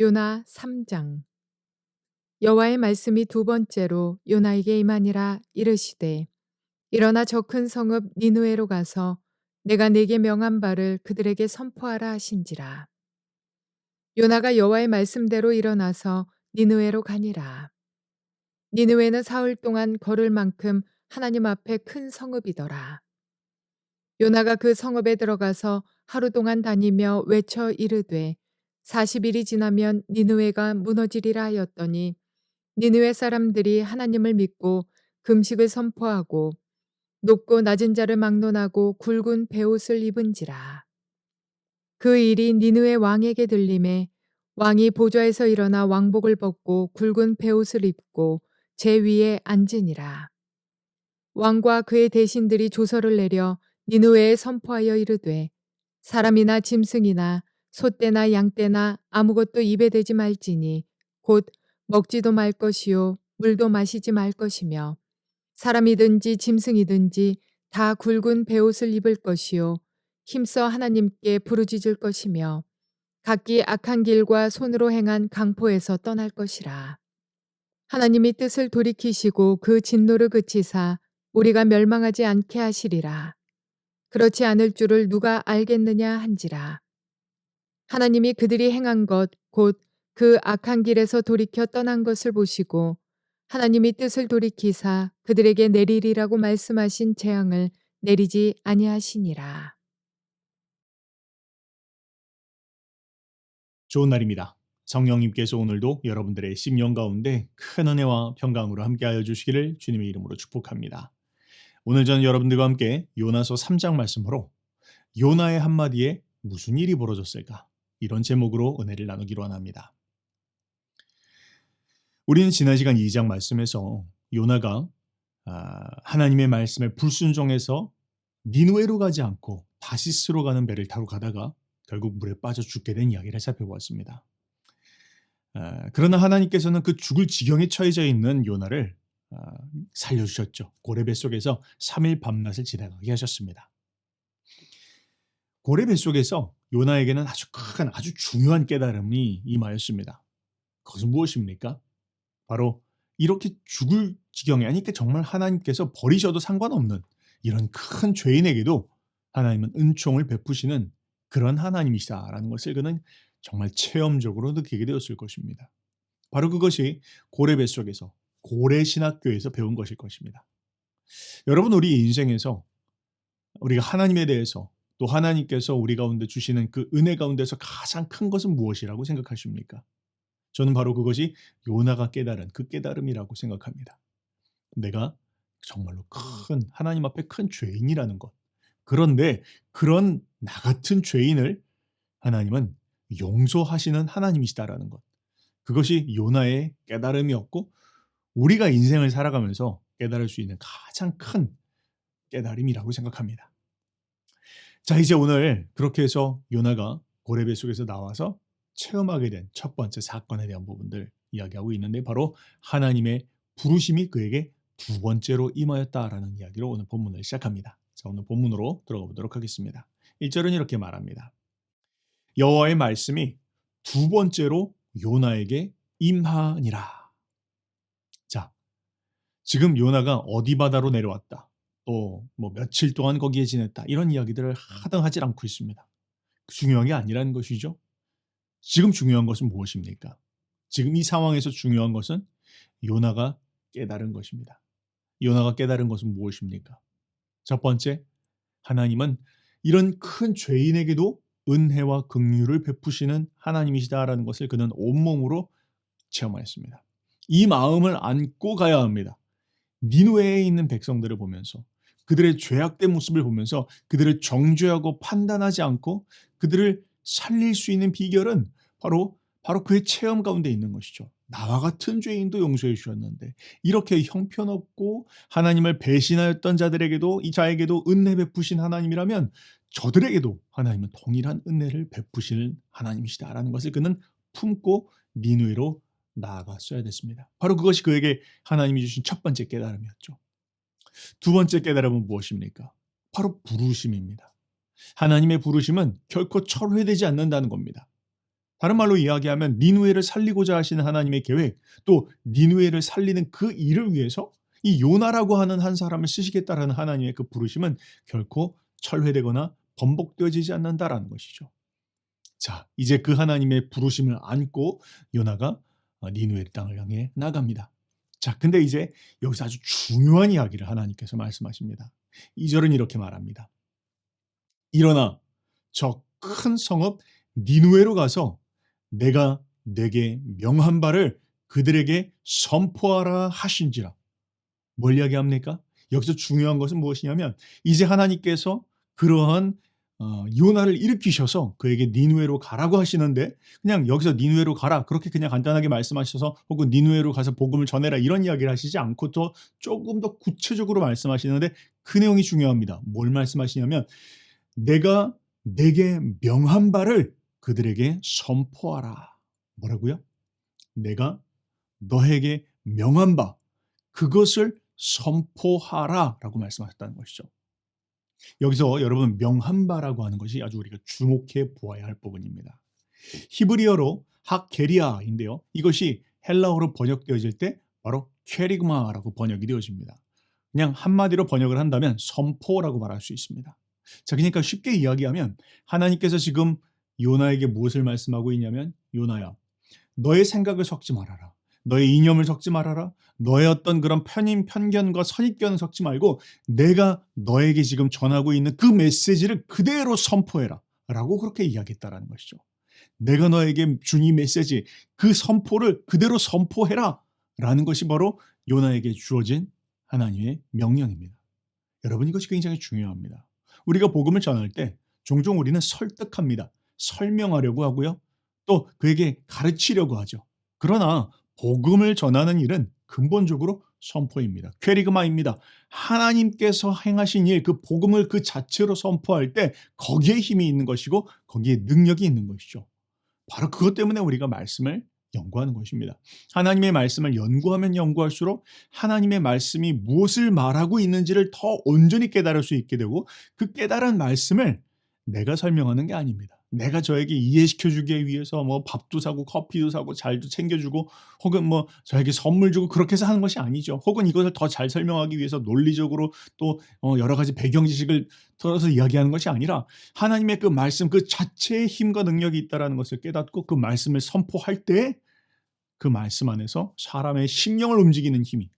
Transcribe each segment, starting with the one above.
요나 3장. 여호와의 말씀이 두 번째로 요나에게 임하니라 이르시되 일어나 저 큰 성읍 니느웨로 가서 내가 네게 명한 바를 그들에게 선포하라 하신지라. 요나가 여호와의 말씀대로 일어나서 니느웨로 가니라. 니느웨는 사흘 동안 걸을 만큼 하나님 앞에 큰 성읍이더라. 요나가 그 성읍에 들어가서 하루 동안 다니며 외쳐 이르되 40일이 지나면 니느웨가 무너지리라 하였더니 니느웨 사람들이 하나님을 믿고 금식을 선포하고 높고 낮은 자를 막론하고 굵은 베옷을 입은지라. 그 일이 니느웨 왕에게 들림에 왕이 보좌에서 일어나 왕복을 벗고 굵은 베옷을 입고 제 위에 앉으니라. 왕과 그의 대신들이 조서를 내려 니느웨에 선포하여 이르되 사람이나 짐승이나 소떼나 양떼나 아무것도 입에 대지 말지니 곧 먹지도 말 것이요 물도 마시지 말 것이며 사람이든지 짐승이든지 다 굵은 베옷을 입을 것이요 힘써 하나님께 부르짖을 것이며 각기 악한 길과 손으로 행한 강포에서 떠날 것이라. 하나님이 뜻을 돌이키시고 그 진노를 그치사 우리가 멸망하지 않게 하시리라. 그렇지 않을 줄을 누가 알겠느냐 한지라. 하나님이 그들이 행한 것, 곧 그 악한 길에서 돌이켜 떠난 것을 보시고 하나님이 뜻을 돌이키사 그들에게 내리리라고 말씀하신 재앙을 내리지 아니하시니라. 좋은 날입니다. 성령님께서 오늘도 여러분들의 심령 가운데 큰 은혜와 평강으로 함께하여 주시기를 주님의 이름으로 축복합니다. 오늘 저는 여러분들과 함께 요나서 3장 말씀으로 요나의 한마디에 무슨 일이 벌어졌을까? 이런 제목으로 은혜를 나누기로 원합니다. 우리는 지난 시간 2장 말씀에서 요나가 아, 하나님의 말씀에 불순종해서 니누에로 가지 않고 다시스로 가는 배를 타고 가다가 결국 물에 빠져 죽게 된 이야기를 살펴보았습니다. 아, 그러나 하나님께서는 그 죽을 지경에 처해져 있는 요나를 아, 살려주셨죠. 고래배 속에서 3일 밤낮을 지나가게 하셨습니다. 고래배 속에서 요나에게는 아주 큰 아주 중요한 깨달음이 임하였습니다. 그것은 무엇입니까? 바로 이렇게 죽을 지경에 아니 까 정말 하나님께서 버리셔도 상관없는 이런 큰 죄인에게도 하나님은 은총을 베푸시는 그런 하나님이시다라는 것을 그는 정말 체험적으로 느끼게 되었을 것입니다. 바로 그것이 고래배 속에서 고래 신학교에서 배운 것일 것입니다. 여러분 우리 인생에서 우리가 하나님에 대해서 또 하나님께서 우리 가운데 주시는 그 은혜 가운데서 가장 큰 것은 무엇이라고 생각하십니까? 저는 바로 그것이 요나가 깨달은 그 깨달음이라고 생각합니다. 내가 정말로 큰 하나님 앞에 큰 죄인이라는 것. 그런데 그런 나 같은 죄인을 하나님은 용서하시는 하나님이시다라는 것. 그것이 요나의 깨달음이었고 우리가 인생을 살아가면서 깨달을 수 있는 가장 큰 깨달음이라고 생각합니다. 자, 이제 오늘 그렇게 해서 요나가 고래배 속에서 나와서 체험하게 된 첫 번째 사건에 대한 부분들 이야기하고 있는데 바로 하나님의 부르심이 그에게 두 번째로 임하였다라는 이야기로 오늘 본문을 시작합니다. 자, 오늘 본문으로 들어가 보도록 하겠습니다. 1절은 이렇게 말합니다. 여호와의 말씀이 두 번째로 요나에게 임하니라. 자, 지금 요나가 어디 바다로 내려왔다. 또 뭐 며칠 동안 거기에 지냈다. 이런 이야기들을 하등 하질 않고 있습니다. 중요한 게 아니라는 것이죠. 지금 중요한 것은 무엇입니까? 지금 이 상황에서 중요한 것은 요나가 깨달은 것입니다. 요나가 깨달은 것은 무엇입니까? 첫 번째, 하나님은 이런 큰 죄인에게도 은혜와 긍휼을 베푸시는 하나님이시다라는 것을 그는 온몸으로 체험하였습니다. 이 마음을 안고 가야 합니다. 니누에에 있는 백성들을 보면서 그들의 죄악된 모습을 보면서 그들을 정죄하고 판단하지 않고 그들을 살릴 수 있는 비결은 바로 바로 그의 체험 가운데 있는 것이죠. 나와 같은 죄인도 용서해 주셨는데 이렇게 형편없고 하나님을 배신하였던 자들에게도 이 자에게도 은혜 베푸신 하나님이라면 저들에게도 하나님은 동일한 은혜를 베푸시는 하나님이시다라는 것을 그는 품고 니누이로 나아갔어야 됐습니다. 바로 그것이 그에게 하나님이 주신 첫 번째 깨달음이었죠. 두 번째 깨달음은 무엇입니까? 바로 부르심입니다. 하나님의 부르심은 결코 철회되지 않는다는 겁니다. 다른 말로 이야기하면 니누에를 살리고자 하시는 하나님의 계획, 또 니누에를 살리는 그 일을 위해서 이 요나라고 하는 한 사람을 쓰시겠다라는 하나님의 그 부르심은 결코 철회되거나 번복되어지지 않는다라는 것이죠. 자, 이제 그 하나님의 부르심을 안고 요나가 어, 니누의 땅을 향해 나갑니다. 자, 근데 이제 여기서 아주 중요한 이야기를 하나님께서 말씀하십니다. 2절은 이렇게 말합니다. 일어나 저 큰 성읍 니누에로 가서 내가 내게 명한 바를 그들에게 선포하라 하신지라. 뭘 이야기합니까? 여기서 중요한 것은 무엇이냐면 이제 하나님께서 그러한 어, 요나를 일으키셔서 그에게 니누에로 가라고 하시는데 그냥 여기서 니누에로 가라 그렇게 그냥 간단하게 말씀하셔서 혹은 니누에로 가서 복음을 전해라 이런 이야기를 하시지 않고 또 조금 더 구체적으로 말씀하시는데 그 내용이 중요합니다. 뭘 말씀하시냐면 내가 내게 명한 바를 그들에게 선포하라. 뭐라고요? 내가 너에게 명한 바 그것을 선포하라라고 말씀하셨다는 것이죠. 여기서 여러분 명한 바라고 하는 것이 아주 우리가 주목해 보아야 할 부분입니다. 히브리어로 학게리아인데요. 이것이 헬라어로 번역되어질 때 바로 캐리그마라고 번역이 되어집니다. 그냥 한마디로 번역을 한다면 선포라고 말할 수 있습니다. 자, 그러니까 쉽게 이야기하면 하나님께서 지금 요나에게 무엇을 말씀하고 있냐면 요나야, 너의 생각을 섞지 말아라. 너의 이념을 섞지 말아라. 너의 어떤 그런 편인 편견과 선입견을 섞지 말고 내가 너에게 지금 전하고 있는 그 메시지를 그대로 선포해라. 라고 그렇게 이야기했다라는 것이죠. 내가 너에게 준 이 메시지, 그 선포를 그대로 선포해라. 라는 것이 바로 요나에게 주어진 하나님의 명령입니다. 여러분 이것이 굉장히 중요합니다. 우리가 복음을 전할 때 종종 우리는 설득합니다. 설명하려고 하고요. 또 그에게 가르치려고 하죠. 그러나 복음을 전하는 일은 근본적으로 선포입니다. 퀘리그마입니다. 하나님께서 행하신 일, 그 복음을 그 자체로 선포할 때 거기에 힘이 있는 것이고 거기에 능력이 있는 것이죠. 바로 그것 때문에 우리가 말씀을 연구하는 것입니다. 하나님의 말씀을 연구하면 연구할수록 하나님의 말씀이 무엇을 말하고 있는지를 더 온전히 깨달을 수 있게 되고 그 깨달은 말씀을 내가 설명하는 게 아닙니다. 내가 저에게 이해시켜 주기 위해서 뭐 밥도 사고 커피도 사고 잘도 챙겨 주고 혹은 뭐 저에게 선물 주고 그렇게 해서 하는 것이 아니죠. 혹은 이것을 더 잘 설명하기 위해서 논리적으로 또어 여러 가지 배경 지식을 들어서 이야기하는 것이 아니라 하나님의 그 말씀 그 자체의 힘과 능력이 있다라는 것을 깨닫고 그 말씀을 선포할 때 그 말씀 안에서 사람의 심령을 움직이는 힘이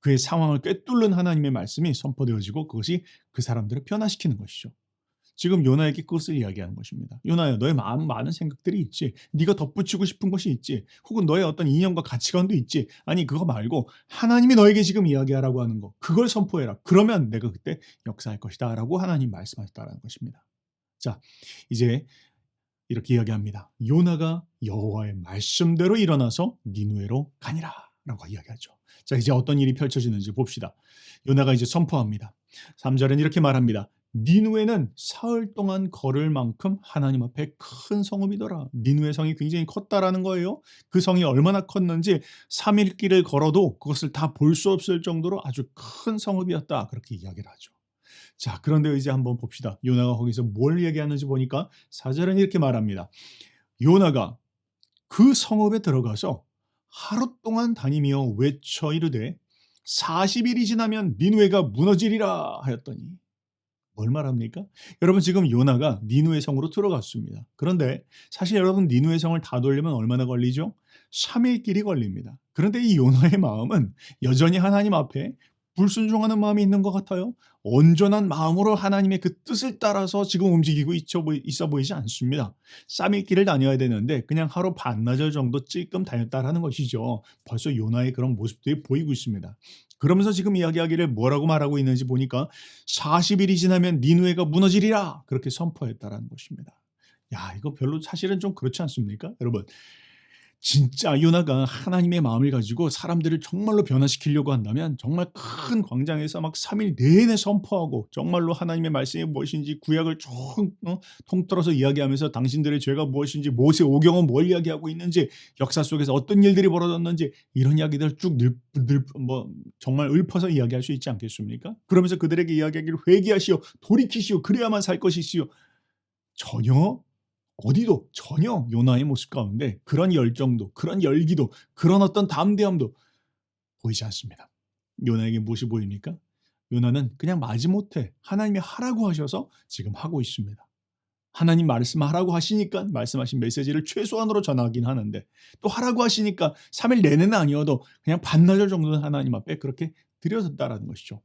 그의 상황을 꿰뚫는 하나님의 말씀이 선포되어지고 그것이 그 사람들을 변화시키는 것이죠. 지금 요나에게 그것을 이야기하는 것입니다. 요나야, 너의 마음 많은 생각들이 있지. 네가 덧붙이고 싶은 것이 있지. 혹은 너의 어떤 이념과 가치관도 있지. 아니 그거 말고 하나님이 너에게 지금 이야기하라고 하는 거. 그걸 선포해라. 그러면 내가 그때 역사할 것이다 라고 하나님 말씀하셨다라는 것입니다. 자, 이제 이렇게 이야기합니다. 요나가 여호와의 말씀대로 일어나서 니누에로 가니라 라고 이야기하죠. 자, 이제 어떤 일이 펼쳐지는지 봅시다. 요나가 이제 선포합니다. 3절은 이렇게 말합니다. 니누에는 사흘 동안 걸을 만큼 하나님 앞에 큰 성읍이더라. 니누의 성이 굉장히 컸다라는 거예요. 그 성이 얼마나 컸는지 3일 길을 걸어도 그것을 다 볼 수 없을 정도로 아주 큰 성읍이었다. 그렇게 이야기를 하죠. 자, 그런데 이제 한번 봅시다. 요나가 거기서 뭘 얘기하는지 보니까 사절은 이렇게 말합니다. 요나가 그 성읍에 들어가서 하루 동안 다니며 외쳐 이르되 40일이 지나면 니누에가 무너지리라 하였더니 뭘 말합니까? 여러분 지금 요나가 니누의 성으로 들어갔습니다. 그런데 사실 여러분 니누의 성을 다 돌려면 얼마나 걸리죠? 3일 길이 걸립니다. 그런데 이 요나의 마음은 여전히 하나님 앞에 불순종하는 마음이 있는 것 같아요. 온전한 마음으로 하나님의 그 뜻을 따라서 지금 움직이고 있어 보이지 않습니다. 3일 길을 다녀야 되는데 그냥 하루 반나절 정도 찔끔 다녔다라는 것이죠. 벌써 요나의 그런 모습들이 보이고 있습니다. 그러면서 지금 이야기하기를 뭐라고 말하고 있는지 보니까 40일이 지나면 니누에가 무너지리라 그렇게 선포했다라는 것입니다. 야, 이거 별로 사실은 좀 그렇지 않습니까? 여러분, 진짜 요나가 하나님의 마음을 가지고 사람들을 정말로 변화시키려고 한다면 정말 큰 광장에서 막 3일 내내 선포하고 정말로 하나님의 말씀이 무엇인지 구약을 쭉 어, 통틀어서 이야기하면서 당신들의 죄가 무엇인지 모세 오경은 뭘 이야기하고 있는지 역사 속에서 어떤 일들이 벌어졌는지 이런 이야기들 쭉늘뭐 정말 읊어서 이야기할 수 있지 않겠습니까? 그러면서 그들에게 이야기하기를 회개하시오 돌이키시오 그래야만 살 것이시오 전혀 어디도 전혀 요나의 모습 가운데 그런 열정도 그런 열기도 그런 어떤 담대함도 보이지 않습니다. 요나에게 무엇이 보입니까? 요나는 그냥 마지못해 하나님이 하라고 하셔서 지금 하고 있습니다. 하나님 말씀하라고 하시니까 말씀하신 메시지를 최소한으로 전하긴 하는데 또 하라고 하시니까 3일 내내는 아니어도 그냥 반나절 정도는 하나님 앞에 그렇게 드려졌다라는 것이죠.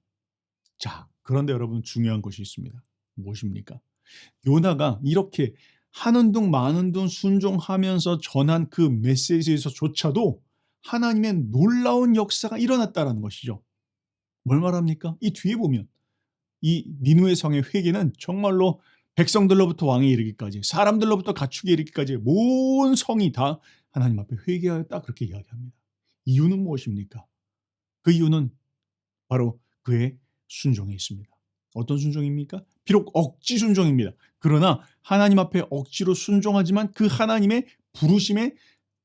자, 그런데 여러분 중요한 것이 있습니다. 무엇입니까? 요나가 이렇게 하는 둥 마는 둥 순종하면서 전한 그 메시지에서조차도 하나님의 놀라운 역사가 일어났다라는 것이죠. 뭘 말합니까? 이 뒤에 보면 이 니누의 성의 회개는 정말로 백성들로부터 왕에 이르기까지 사람들로부터 가축에 이르기까지 모든 성이 다 하나님 앞에 회개하였다 그렇게 이야기합니다. 이유는 무엇입니까? 그 이유는 바로 그의 순종에 있습니다. 어떤 순종입니까? 비록 억지 순종입니다. 그러나 하나님 앞에 억지로 순종하지만 그 하나님의 부르심에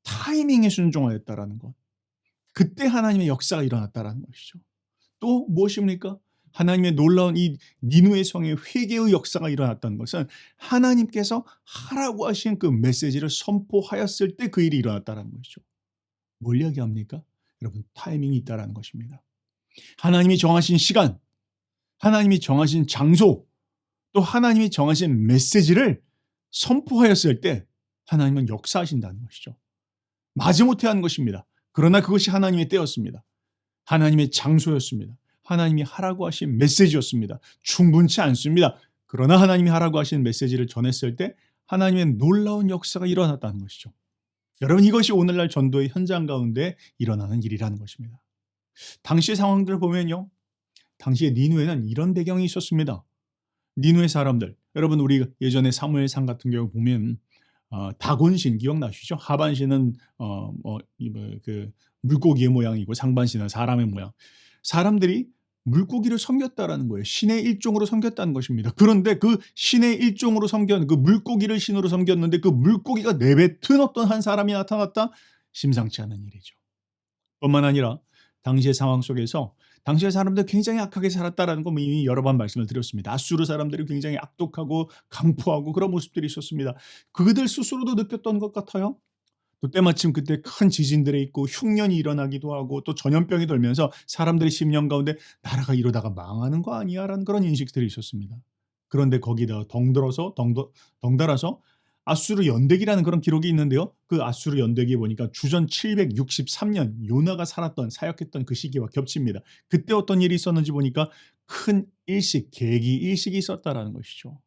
타이밍에 순종하였다라는 것. 그때 하나님의 역사가 일어났다라는 것이죠. 또 무엇입니까? 하나님의 놀라운 이 니누의 성의 회개의 역사가 일어났다는 것은 하나님께서 하라고 하신 그 메시지를 선포하였을 때 그 일이 일어났다는 것이죠. 뭘 이야기합니까? 여러분 타이밍이 있다라는 것입니다. 하나님이 정하신 시간, 하나님이 정하신 장소, 또 하나님이 정하신 메시지를 선포하였을 때 하나님은 역사하신다는 것이죠. 마지못해 한 것입니다. 그러나 그것이 하나님의 때였습니다. 하나님의 장소였습니다. 하나님이 하라고 하신 메시지였습니다. 충분치 않습니다. 그러나 하나님이 하라고 하신 메시지를 전했을 때 하나님의 놀라운 역사가 일어났다는 것이죠. 여러분 이것이 오늘날 전도의 현장 가운데 일어나는 일이라는 것입니다. 당시 상황들을 보면요. 당시에 니누에는 이런 배경이 있었습니다. 니누의 사람들. 여러분 우리 예전에 사무엘상 같은 경우 보면 어, 다곤신 기억나시죠? 하반신은 어, 어, 그 물고기의 모양이고 상반신은 사람의 모양. 사람들이 물고기를 섬겼다라는 거예요. 신의 일종으로 섬겼다는 것입니다. 그런데 그 신의 일종으로 섬겼, 그 물고기를 신으로 섬겼는데 그 물고기가 내뱉은 어떤 한 사람이 나타났다? 심상치 않은 일이죠. 뿐만 아니라 당시의 상황 속에서 당시의 사람들 굉장히 악하게 살았다라는 거 이미 여러 번 말씀을 드렸습니다. 아수르 사람들이 굉장히 악독하고 강포하고 그런 모습들이 있었습니다. 그들 스스로도 느꼈던 것 같아요. 또 때마침 그때 큰 지진들이 있고 흉년이 일어나기도 하고 또 전염병이 돌면서 사람들의 심령 가운데 나라가 이러다가 망하는 거 아니야라는 그런 인식들이 있었습니다. 그런데 거기다 덩들어서 덩더, 덩달아서 아수르 연대기라는 그런 기록이 있는데요. 그 아수르 연대기에 보니까 주전 763년 요나가 살았던 사역했던 그 시기와 겹칩니다. 그때 어떤 일이 있었는지 보니까 큰 일식, 계기 일식이 있었다라는 것이죠.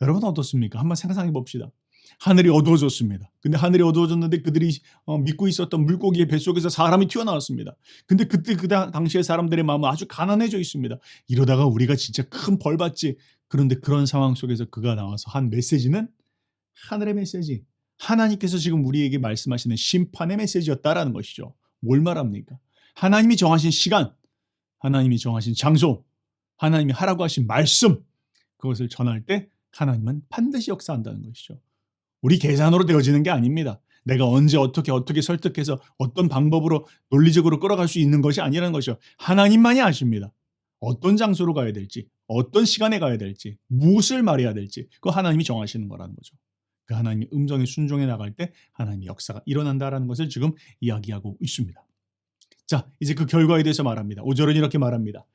여러분 어떻습니까? 한번 상상해 봅시다. 하늘이 어두워졌습니다. 근데 하늘이 어두워졌는데 그들이 어, 믿고 있었던 물고기의 뱃속에서 사람이 튀어나왔습니다. 근데 그때 그 당시의 사람들의 마음은 아주 가난해져 있습니다. 이러다가 우리가 진짜 큰 벌 받지. 그런데 그런 상황 속에서 그가 나와서 한 메시지는 하늘의 메시지. 하나님께서 지금 우리에게 말씀하시는 심판의 메시지였다라는 것이죠. 뭘 말합니까? 하나님이 정하신 시간, 하나님이 정하신 장소, 하나님이 하라고 하신 말씀, 그것을 전할 때 하나님은 반드시 역사한다는 것이죠. 우리 계산으로 되어지는 게 아닙니다. 내가 언제 어떻게 어떻게 설득해서 어떤 방법으로 논리적으로 끌어갈 수 있는 것이 아니라는 것이죠. 하나님만이 아십니다. 어떤 장소로 가야 될지, 어떤 시간에 가야 될지, 무엇을 말해야 될지, 그 하나님이 정하시는 거라는 거죠. 그 하나님의 음성에 순종해 나갈 때 하나님의 역사가 일어난다라는 것을 지금 이야기하고 있습니다. 자, 이제 그 결과에 대해서 말합니다. 5절은 이렇게 말합니다.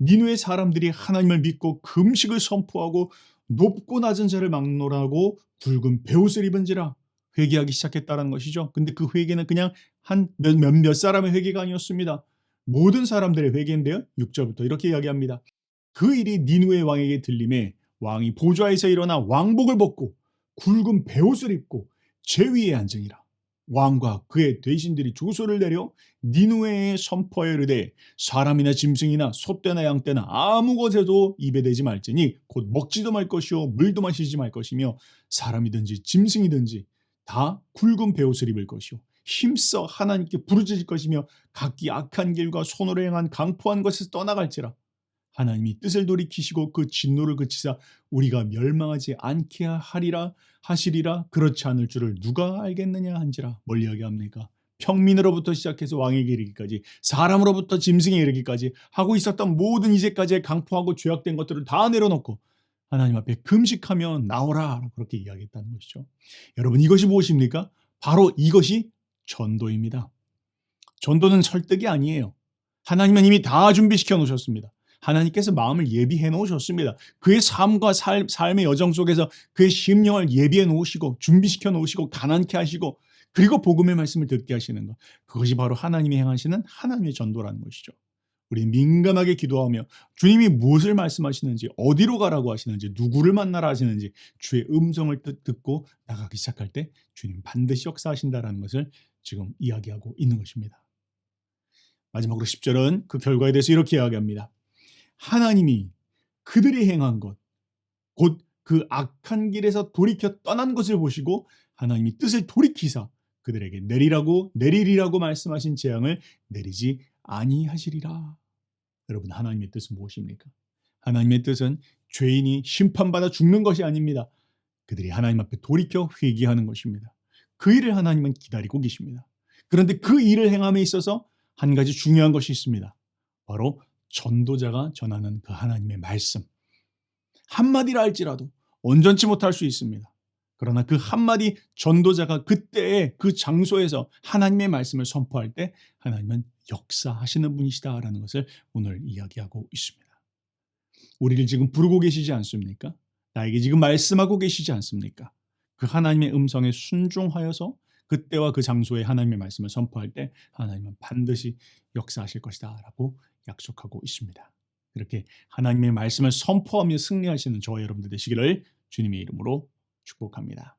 니누의 사람들이 하나님을 믿고 금식을 선포하고 높고 낮은 자를 막론하고 붉은 베옷을 입은지라 회개하기 시작했다는 것이죠. 근데 그 회개는 그냥 한 몇몇 몇 사람의 회개가 아니었습니다. 모든 사람들의 회개인데요. 6절부터 이렇게 이야기합니다. 그 일이 니누의 왕에게 들림에 왕이 보좌에서 일어나 왕복을 벗고 굵은 베옷을 입고 제 위에 앉으니라. 왕과 그의 대신들이 조소를 내려 니누에에 선포하여 이르되 사람이나 짐승이나 소떼나 양떼나 아무 것에도 입에 대지 말지니 곧 먹지도 말 것이요 물도 마시지 말 것이며 사람이든지 짐승이든지 다 굵은 베옷을 입을 것이요 힘써 하나님께 부르짖을 것이며 각기 악한 길과 손으로 행한 강포한 것에서 떠나갈지라 하나님이 뜻을 돌이키시고 그 진노를 그치사 우리가 멸망하지 않게 하리라 하시리라 그렇지 않을 줄을 누가 알겠느냐 한지라 뭘 이야기합니까? 평민으로부터 시작해서 왕에게 이르기까지 사람으로부터 짐승에 이르기까지 하고 있었던 모든 이제까지의 강포하고 죄악된 것들을 다 내려놓고 하나님 앞에 금식하며 나오라 그렇게 이야기했다는 것이죠. 여러분 이것이 무엇입니까? 바로 이것이 전도입니다. 전도는 설득이 아니에요. 하나님은 이미 다 준비시켜 놓으셨습니다. 하나님께서 마음을 예비해 놓으셨습니다. 그의 삶과 삶, 삶의 여정 속에서 그의 심령을 예비해 놓으시고 준비시켜 놓으시고 가난케 하시고 그리고 복음의 말씀을 듣게 하시는 것. 그것이 바로 하나님이 행하시는 하나님의 전도라는 것이죠. 우리 민감하게 기도하며 주님이 무엇을 말씀하시는지 어디로 가라고 하시는지 누구를 만나라 하시는지 주의 음성을 듣- 듣고 나가기 시작할 때 주님 반드시 역사하신다라는 것을 지금 이야기하고 있는 것입니다. 마지막으로 10절은 그 결과에 대해서 이렇게 이야기합니다. 하나님이 그들이 행한 것, 곧 그 악한 길에서 돌이켜 떠난 것을 보시고 하나님이 뜻을 돌이키사 그들에게 내리라고 내리리라고 말씀하신 재앙을 내리지 아니하시리라. 여러분 하나님의 뜻은 무엇입니까? 하나님의 뜻은 죄인이 심판받아 죽는 것이 아닙니다. 그들이 하나님 앞에 돌이켜 회개하는 것입니다. 그 일을 하나님은 기다리고 계십니다. 그런데 그 일을 행함에 있어서 한 가지 중요한 것이 있습니다. 바로 전도자가 전하는 그 하나님의 말씀. 한마디라 할지라도 온전치 못할 수 있습니다. 그러나 그 한마디 전도자가 그때의 그 장소에서 하나님의 말씀을 선포할 때 하나님은 역사하시는 분이시다라는 것을 오늘 이야기하고 있습니다. 우리를 지금 부르고 계시지 않습니까? 나에게 지금 말씀하고 계시지 않습니까? 그 하나님의 음성에 순종하여서 그때와 그 장소에 하나님의 말씀을 선포할 때 하나님은 반드시 역사하실 것이다라고 약속하고 있습니다. 이렇게 하나님의 말씀을 선포하며 승리하시는 저와 여러분들 되시기를 주님의 이름으로 축복합니다.